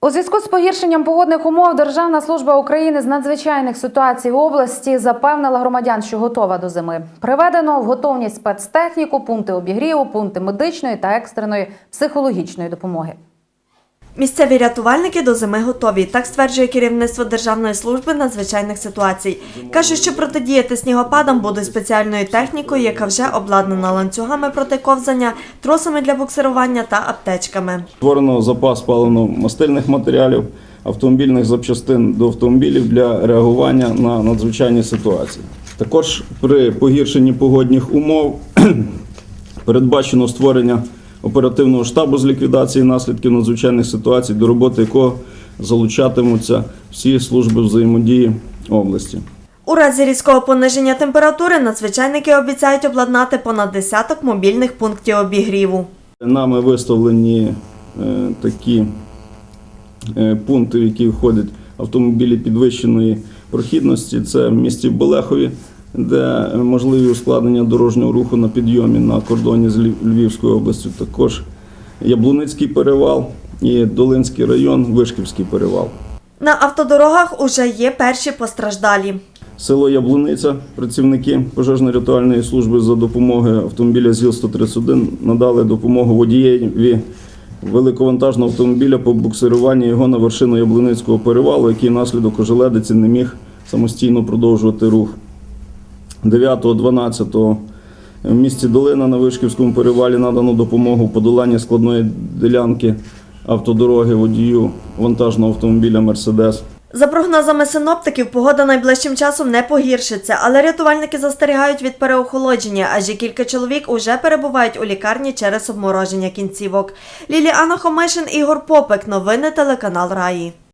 У зв'язку з погіршенням погодних умов Державна служба України з надзвичайних ситуацій в області запевнила громадян, що готова до зими. Приведено в готовність спецтехніку, пункти обігріву, пункти медичної та екстреної психологічної допомоги. Місцеві рятувальники до зими готові. Так стверджує керівництво Державної служби надзвичайних ситуацій. Каже, що протидіяти снігопадам будуть спеціальною технікою, яка вже обладнана ланцюгами проти ковзання, тросами для буксирування та аптечками. Створено запас паливно-мастильних матеріалів, автомобільних запчастин до автомобілів для реагування на надзвичайні ситуації. Також при погіршенні погодних умов передбачено створення оперативного штабу з ліквідації наслідків надзвичайних ситуацій, до роботи якого залучатимуться всі служби взаємодії області. У разі різкого пониження температури надзвичайники обіцяють обладнати понад десяток мобільних пунктів обігріву. Нами виставлені е, такі е, пункти, в які входять автомобілі підвищеної прохідності. Це в місті Болехові, де можливі ускладнення дорожнього руху на підйомі на кордоні з Львівською областю. Також Яблуницький перевал і Долинський район, Вишківський перевал. На автодорогах уже є перші постраждалі. Село Яблуниця, працівники пожежно-рятувальної служби за допомогою автомобіля ЗІЛ-131 надали допомогу водієві великовантажного автомобіля по буксируванні його на вершину Яблуницького перевалу, який внаслідок ожеледиці не міг самостійно продовжувати рух. 9-12 в місті Долина на Вишківському перевалі надано допомогу в подоланні складної ділянки автодороги водію вантажного автомобіля Мерседес. За прогнозами синоптиків, погода найближчим часом не погіршиться, але рятувальники застерігають від переохолодження, адже кілька чоловік уже перебувають у лікарні через обмороження кінцівок. Ліліана Хомишин, Ігор Попик. Новини телеканал Раї.